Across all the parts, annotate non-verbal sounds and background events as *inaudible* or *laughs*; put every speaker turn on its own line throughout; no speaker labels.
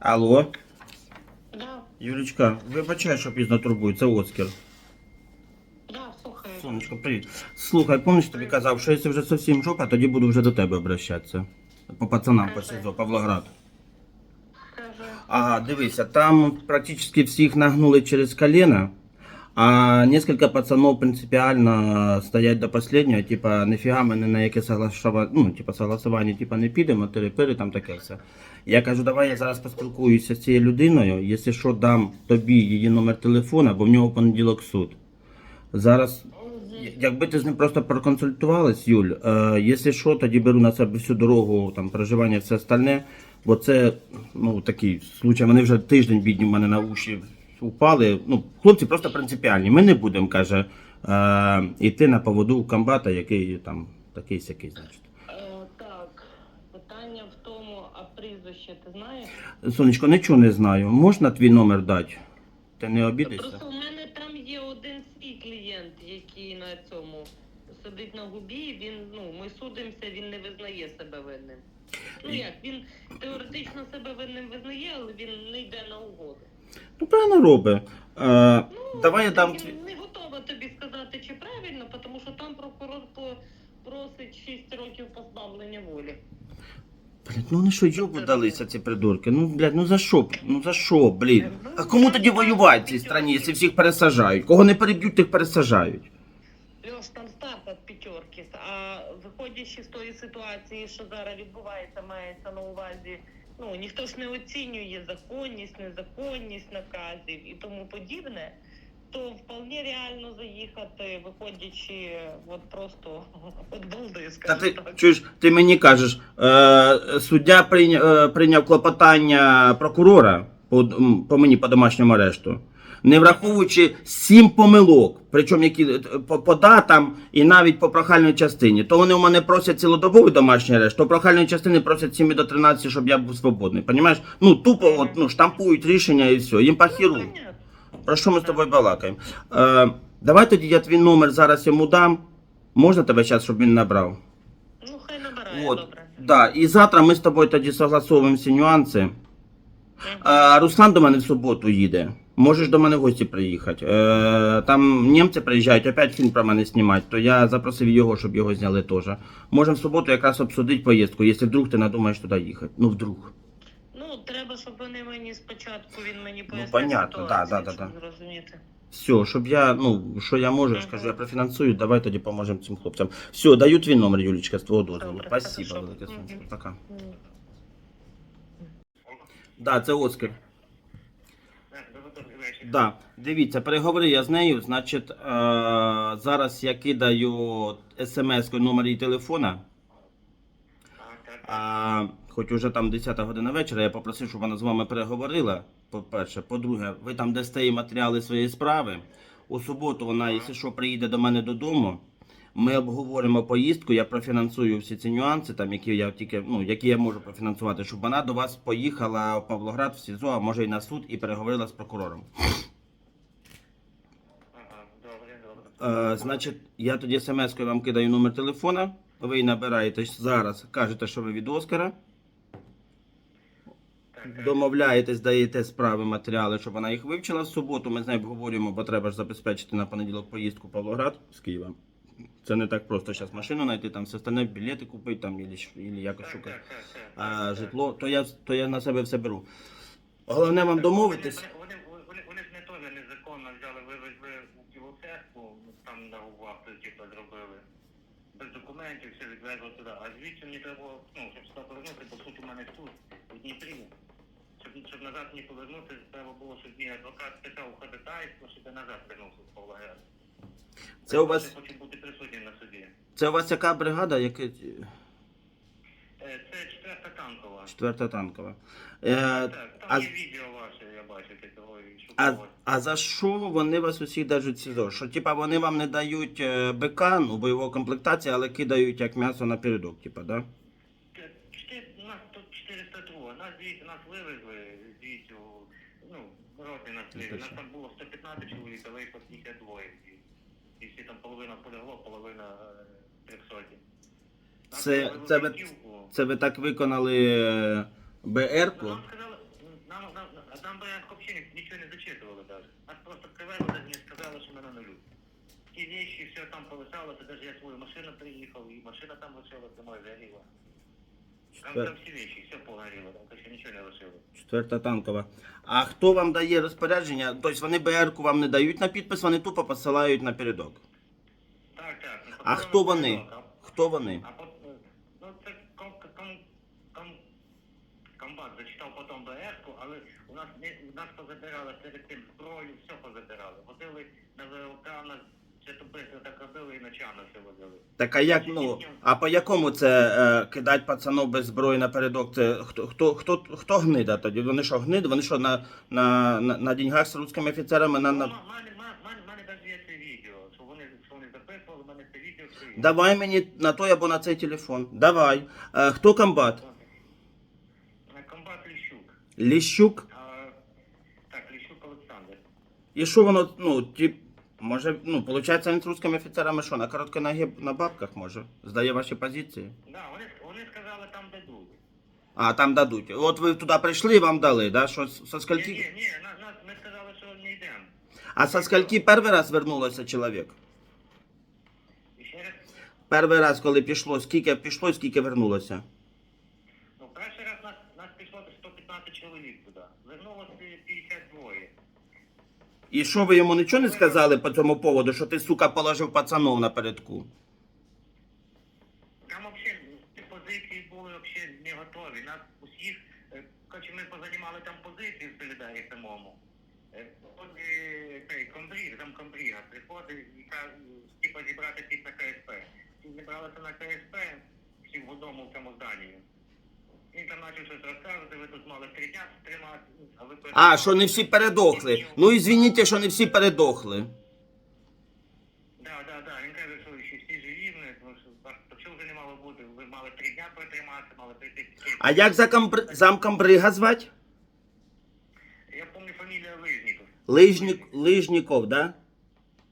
Алло,
Да,
Юлічка, вибачай, що пізно турбую, це Оскар.
да, слухаю.
Сонечко, привіт. Слухай, пам'ятаєш, тобі казав, що якщо вже зовсім жопа, тоді буду вже до тебе обращатися. По пацанам по СИЗО, Павлоград.
Скажи.
Ага, дивися, там практически всіх нагнули через колено, а несколько пацанов принципіально стоять до последнього, типа, нифіга ми ні на яке согласова... ну, типа, согласування типа, не підемо, тири там таке все. Я кажу, давай я зараз поспілкуюся з цією людиною, якщо що, дам тобі її номер телефона, бо в нього понеділок суд. Зараз, якби ти з ним просто проконсультувалась, Юль, е, якщо що, тоді беру на себе всю дорогу, там, проживання, все остальне, бо це, ну, такий случай, вони вже тиждень бідні в мене на уші упали. Ну, хлопці просто принципіальні. Ми не будемо, каже, е, йти на поводу у комбата, який там такий сякий, значить.
Е, так, питання в тому, а прізвище ти знаєш?
Сонечко, нічого не знаю. Можна твій номер дати? Ти не обідишся?
Просто у мене там є один свій клієнт, який на цьому сидить на губі, він, ну, ми судимося, він не визнає себе винним. Ну як, він теоретично себе винним визнає, але він не йде на угоду.
Ну, правильно робить. Е,
Ну,
давай я дам
я не готова тобі сказати, чи правильно, тому що там прокурор по- просить 6 років позбавлення волі.
Блядь, ну вони що йобу далися, ці придурки? Ну, блядь, ну за що? Ну за що, блін? А кому тоді воювати в цій страні, якщо всіх пересажають? Кого не переб'ють, тих пересажають.
Льош, там старт від п'ятерки. А виходячи з тої ситуації, що зараз відбувається, мається на увазі. Ну ніхто ж не оцінює законність, незаконність наказів і тому подібне. То вполне реально заїхати, виходячи от просто *laughs* от балди, скажімо
ти
так.
чуєш, ти мені кажеш, е, суддя прийняв, е, прийняв клопотання прокурора по, по мені по домашньому арешту, не враховуючи сім помилок, причому які е, по, по датам і навіть по прохальній частині. То вони у мене просять цілодобовий домашній арешт, то прохальної частини просять 7 до 13, щоб я був свободний. Понімаєш? Ну тупо от, ну, штампують рішення і все. Їм похіру.
Ну.
Про що ми з тобою балакаємо? Е, давай тоді я твій номер зараз йому дам. Можна тебе зараз, щоб він набрав?
Ну хай набирає
От,
добре.
да. І завтра ми з тобою тоді согласовуємо всі нюанси. А, Руслан до мене в суботу їде. Можеш до мене в гості приїхати. Е, там німці приїжджають, опять фільм про мене знімати, то я запросив його, щоб його зняли теж. Можемо в суботу якраз обсудити поїздку, якщо вдруг ти надумаєш туди їхати. Ну вдруг.
Ну, треба, щоб вони мені спочатку він мені
Ну, понятно, да,
ситуацію,
да, да,
зрозуміти.
Все, щоб я, ну, що я можу, я скажу, я профінансую, давай тоді поможемо цим хлопцям. Все, даю твій номер, Юлічка, з твого дозволу.
Добре,
Спасибо,
хорошо.
велике.
Мгм.
Пока.
М.
Да, це Оскар. Да, дивіться, переговори я з нею. Значить, е, зараз я кидаю смс-ку номер її телефона. А, хоч уже там 10 година вечора, я попросив, щоб вона з вами переговорила. По-перше, по-друге, ви там дасте їй матеріали своєї справи. У суботу вона, якщо що, приїде до мене додому. Ми обговоримо поїздку, я профінансую всі ці нюанси, там, які я тільки, ну, які я можу профінансувати, щоб вона до вас поїхала в Павлоград в СІЗО, а може і на суд, і переговорила з прокурором.
Ага, добре, добре.
Е, значить, я тоді смс-кою вам кидаю номер телефона. Ви її набираєте зараз, кажете, що ви від Оскара. Домовляєтесь, даєте справи, матеріали, щоб вона їх вивчила в суботу. Ми з нею обговорюємо, бо треба ж забезпечити на понеділок поїздку в Павлоград з Києва. Це не так просто зараз машину знайти, там все остальне, білети купити, там, ілі, ілі якось шукати. А житло, то я, то я на себе все беру. Головне вам домовитись.
Вони, вони, вони, вони ж не теж незаконно взяли, вивезли у Києву там на губах типу зробили. Без документів все відвезли туди. А звідси мені треба, ну, щоб сюди повернути, бо тут у мене тут, у Дніпрі. Щоб, щоб назад мені повернути, треба було, щоб мій адвокат писав ходатайство, щоб я назад вернувся в Павлоград.
Це у вас,
Я хочу бути присутнім на суді.
Це у вас яка бригада? Яке...
Е, Це четверта танкова.
Четверта танкова. Е,
Так, там
а,
є відео ваше, я бачу, і
а, а за що вони вас усіх держать в СІЗО? Що типа вони вам не дають е, БК, ну, бойової комплектації, але кидають як м'ясо на передок, типа, да?
Нас тут 402, нас вивезли звідси, ну, роти нас вивезли. Нас там було 115 чоловік, а вийшло 52 звідси. І всі там половина полягло, половина е, 300.
Це, це, ви, це ви так виконали е, БР-ку?
Нам сказали, нам, нам, нам БР-ку нічого не зачитували навіть. Нас просто привезли, і сказали, що ми на нулю. Ті речі, все там повисалося, навіть я свою машину приїхав, і машина там лишилася, моя загоріла. Там, там всі речі, все погоріло, там ще нічого не лишило.
Четверта танкова. А хто вам дає розпорядження? Тобто вони БР-ку вам не дають на підпис, вони тупо посилають на передок? А хто вони? Хто вони?
Ну це ком, ком, ком, комбат зачитав потім БР-ку, але у нас нас позабирали перед тим зброю, все позабирали. Возили на ВЛК, на все то так робили і ночами все возили.
Так а як, ну, а по якому це е, кидать пацанов без зброї на передок? Це хто, хто, хто, хто гнида тоді? Вони що, гниди? Вони що, на, на, на, на деньгах з русскими офіцерами на, на...
ма- мене, ма- мене, мене навіть є це відео, що вони, що вони записували, в мене це відео все є.
Давай мені на той або на цей телефон. Давай. Е, хто комбат?
На комбат Ліщук.
Ліщук.
А, так, Ліщук Олександр.
І що воно, ну, ті, може, ну, виходить, він з русскими офіцерами що, на коротконогі на бабках може? Здає ваші позиції?
Да, вони, вони сказали, там дадуть.
А, там дадуть. От ви туди прийшли і вам дали, да? Що, со
Ні,
скольки...
ні, ні, нас, нас, ми сказали, що не йдемо.
А со скольки перший раз вернулося чоловік? Перший раз, коли пішло, скільки пішло скільки вернулося?
ну, перший раз нас, нас пішло 115 чоловік туди. Вернулося 52.
І що ви йому нічого не сказали по цьому поводу, що ти, сука, положив пацанов напередку?
Там взагалі ці позиції були взагалі не готові. Нас усіх, е, коротше, ми позанімали там позиції в Солідарі самому. Е, е, цей комбріг, там комбріга приходить і каже, типу, зібрати всіх на КСП. Зібралися на КСП, всі в одному в цьому зданні. Він там почав щось розказувати, ви тут мали три дня тримати, а ви
А, що не всі передохли. Ну і звініть, що не всі передохли.
Да, да, да. Він каже, що ще всі живі, ну, тому що вас то вже не мало бути. Ви мали три дня протриматися, мали прийти.
А як за комбр... замкомбрига звати?
Я пам'ятаю фамілія Лижніков.
Лижник... Лижников, да?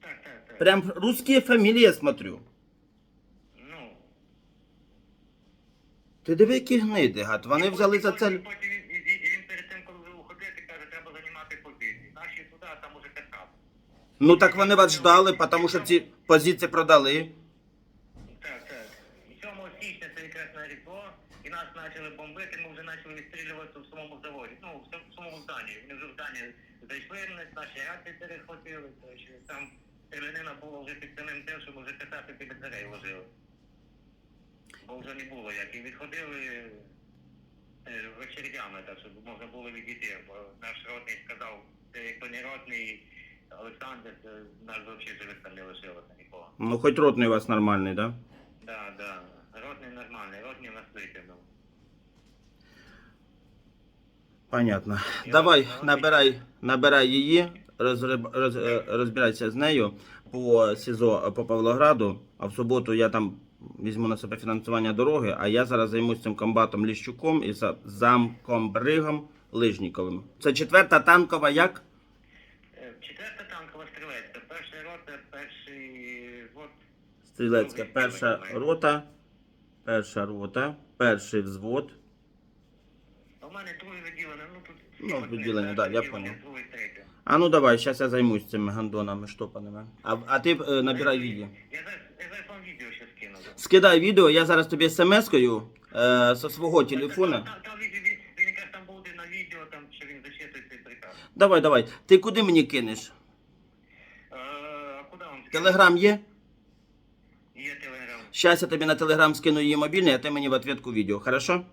Так, так, так.
Прям русские фамилии я смотрю.
Ну.
Ти диви, які гниди, гад. Вони
І
взяли за
потім-
це.
Потім він, і, і- і він перед тим, коли вже уходити, каже, треба займати позиції. Наші туди, а там уже каскад.
Ну так вони вас ждали, тому що ці позиції продали.
Так, так. І 7 січня це якраз на Різдво, і нас почали бомбити, ми вже почали відстрілюватися в самому заводі. Ну, в сам- в самому зданні. Вони вже в здані зайшли, наші рації перехватили. коротше, Там стрілянина була вже під самим тим, що ми вже касати під дверей ложили. Бо вже не було як. І відходили е, вечерями, так щоб можна було відійти. Бо наш родний сказав, якби не родний Олександр, це нас взагалі живих там не лишилося нікого.
Ну хоч ротний у вас нормальний, да?
Да, да. Родний нормальний, родний нас викинув.
Понятно. Давай, набирай, набирай її, розриб- роз, е, розбирайся з нею по СІЗО по Павлограду, а в суботу я там візьму на себе фінансування дороги, а я зараз займусь цим комбатом Ліщуком і за- замком Бригом Лижніковим. Це четверта танкова як?
Е, Четверта танкова стрілецька, перша рота, перший взвод.
Стрілецька перша рота, перша рота, перший взвод.
А мене друге відділення, ну тут...
Ну, відділення, да, я понял. А ну давай, зараз я займусь цими гандонами штопаними. А, а ти е, набирай відео.
Я зараз, я зараз вам відео ще скину.
Скидай відео, я зараз тобі смс-кою е, зі свого телефона.
там, там, він, він якраз там буде на відео, там, що він зачитує цей приказ.
Давай, давай. Ти куди мені кинеш?
Е, а куди вам?
Телеграм є?
Є телеграм.
Щас я тобі на телеграм скину її мобільний, а ти мені в ответку відео, хорошо?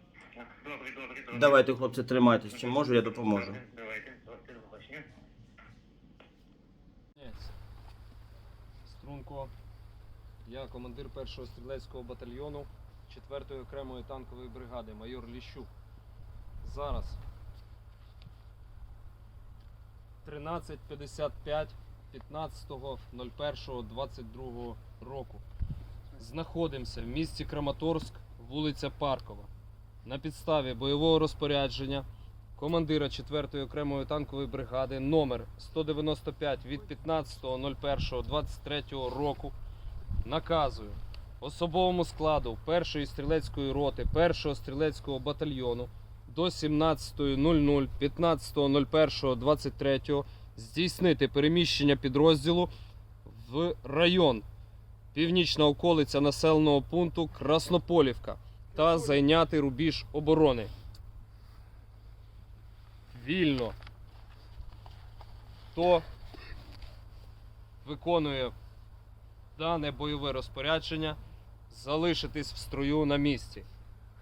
Добре, добре, добре.
Давайте, хлопці, тримайтесь. Чим можу, я допоможу.
Давайте, давайте.
Кінець. Струнко. Я командир першого стрілецького батальйону 4-ї окремої танкової бригади, майор Ліщук. Зараз 13.55 15.01.22 року. Знаходимося в місті Краматорськ, вулиця Паркова. На підставі бойового розпорядження командира 4-ї окремої танкової бригади номер 195 від 15.01.23 року наказую особовому складу 1-ї стрілецької роти 1-го стрілецького батальйону до 17.00 15.01.23 здійснити переміщення підрозділу в район північна околиця населеного пункту Краснополівка та зайняти рубіж оборони. Вільно. Хто виконує дане бойове розпорядження, залишитись в строю на місці.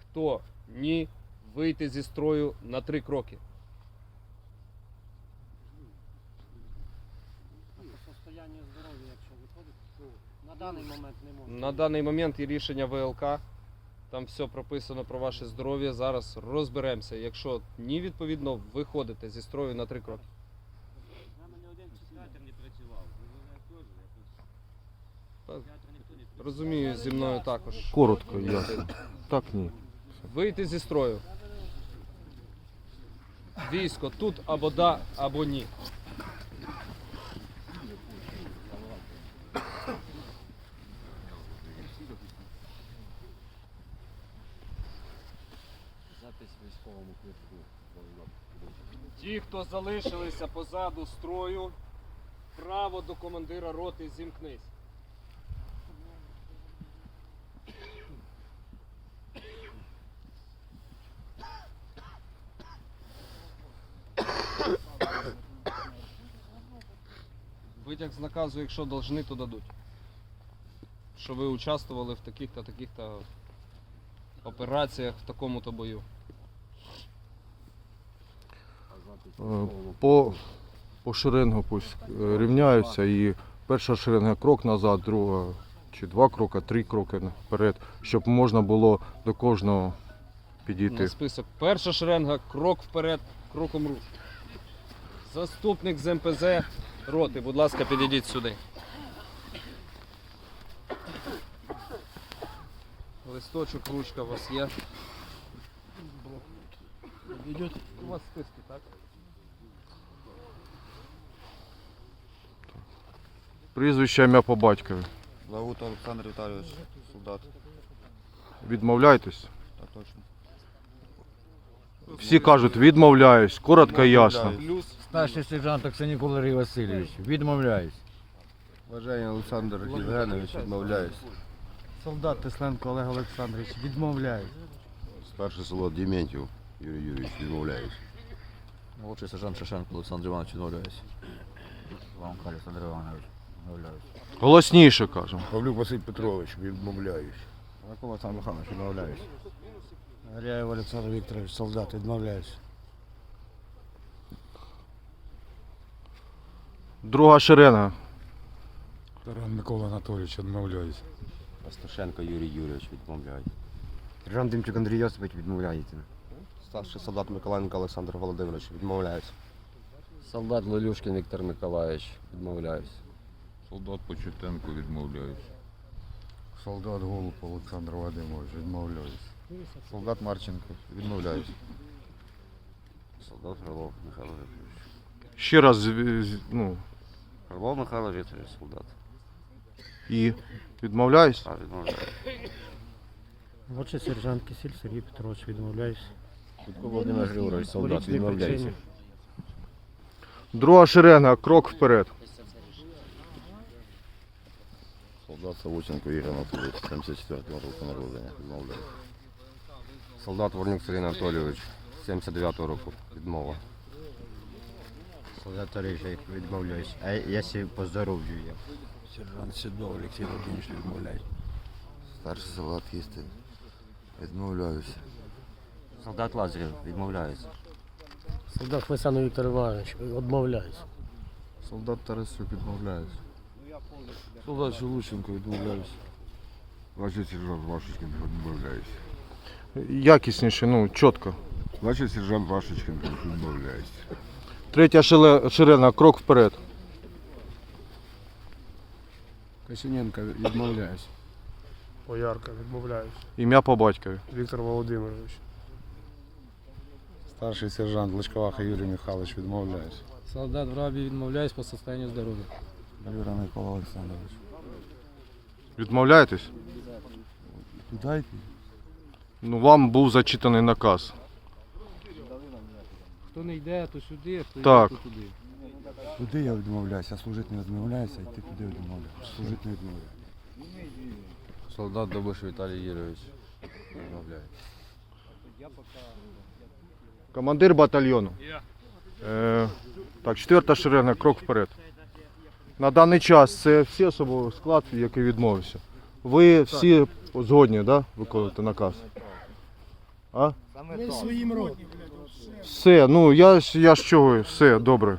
Хто ні, вийти зі строю на три кроки.
По состоянню здоров'я, якщо виходить, ну, на даний момент не можна.
На даний момент є рішення ВЛК. Там все прописано про ваше здоров'я. Зараз розберемося. Якщо ні, відповідно, виходите зі строю на три кроки. Розумію, зі мною також.
Коротко, ясно. Так ні.
Вийти зі строю. Військо тут або да, або ні.
Запись військовому квитку.
Ті, хто залишилися позаду строю, право до командира роти зімкнись. Витяг з наказу, якщо должны, то дадуть. Що ви участвували в таких-то таких-то операціях в такому-то бою.
Е, По, по шеренгу пусть е, рівняються і перша шеренга крок назад, друга чи два кроки, три кроки вперед, щоб можна було до кожного підійти.
На список. Перша шеренга, крок вперед, кроком руш. Заступник з МПЗ роти, будь ласка, підійдіть сюди. Листочок, ручка у вас є. У вас списки, так?
Прізвище ім'я по батькові.
Зовут Олександр Віталійович, солдат.
Відмовляйтесь.
Так точно.
Всі кажуть, відмовляюсь, коротко і ясно.
Плюс
Старший сержант Оксанік Валерій Васильович, відмовляюсь.
Бажання Олександр Євгенович, відмовляюсь.
Солдат Тесленко Олег Олександрович, відмовляюсь.
Старший солдат Дементьєв Юрій Юрійович, відмовляюсь.
Молодший сержант Шишенко Олександр Іванович відмовляюсь. Вам Олександр Іванович відмовляюсь.
Голосніше кажемо.
Павлюк Василь Петрович, відмовляюсь.
Олександр Михайлович відмовляюсь.
Горяєв Олександр Вікторович, солдат, відмовляюсь.
Друга шеренга.
Таран Микола Анатолійович, відмовляюсь.
Пастушенко Юрій Юрійович, відмовляюсь.
Сержант Демчук Андрій Йосипович відмовляється.
Старший солдат Миколаєнко Олександр Володимирович, відмовляюсь.
Солдат Лелюшкін Віктор Миколаївич відмовляюсь.
Солдат Почетенко відмовляюсь.
Солдат Голуб Олександр Вадимович, відмовляюсь.
Солдат Марченко, відмовляюсь. Солдат Фролов Михайло.
Ще раз з- з- ну,
Фролов Михайло Вікторович, солдат.
і відмовляюсь.
А, відмовляюсь.
Молодший сержант Кисіль Сергій Петрович, відмовляюсь.
Швидко Володимир Григорович, солдат
причині.
Друга шеренга, крок вперед.
Солдат Савученко Ігор Анатолійович, 74-го року народження, відмовляюсь. Солдат Ворнюк Сергій Анатолійович, 79-го року, відмова.
Солдат Таришей відмовляюсь. А якщо по здоров'ю є?
Сержант Седов Олексій Володимирович, відмовляюсь. Старший солдат Кістин, відмовляюся.
Солдат Лазарів відмовляюсь.
Солдат Хвесяний Віктор Іванович, відмовляюсь.
Солдат Тарасюк, відмовляюсь. Солдат Шелученко, відмовляюсь.
Младший сержант Вашечкин відмовляюсь.
Якісніше, ну, чітко.
Младший сержант Вашечкин відмовляюсь.
Третя шеренга, крок вперед.
Косиненко, відмовляюсь.
Поярка, відмовляюсь.
Ім'я по батькові.
Віктор Володимирович.
Старший сержант Личковаха Юрій Михайлович, відмовляюсь.
Солдат в рабі, відмовляюсь по состоянию здоров'я.
Юра Микола Олександрович.
Відмовляєтесь?
Дайте.
Ну, вам був зачитаний наказ.
Хто не йде, то сюди, хто
Так.
йде, то туди.
Туди я відмовляюся, я служити не відмовляюся, йти туди відмовляюся. Служити не відмовляюся.
Солдат Добыш Виталий Юрьевич. Відмовляюсь.
Командир батальйону. Е, так, четверта шеренга, крок вперед. На даний час це всі особовий склад, який відмовився. Ви всі згодні, да, виконувати наказ? А?
Ми своїм родом.
Все, ну я ж я ж чого, все, добре.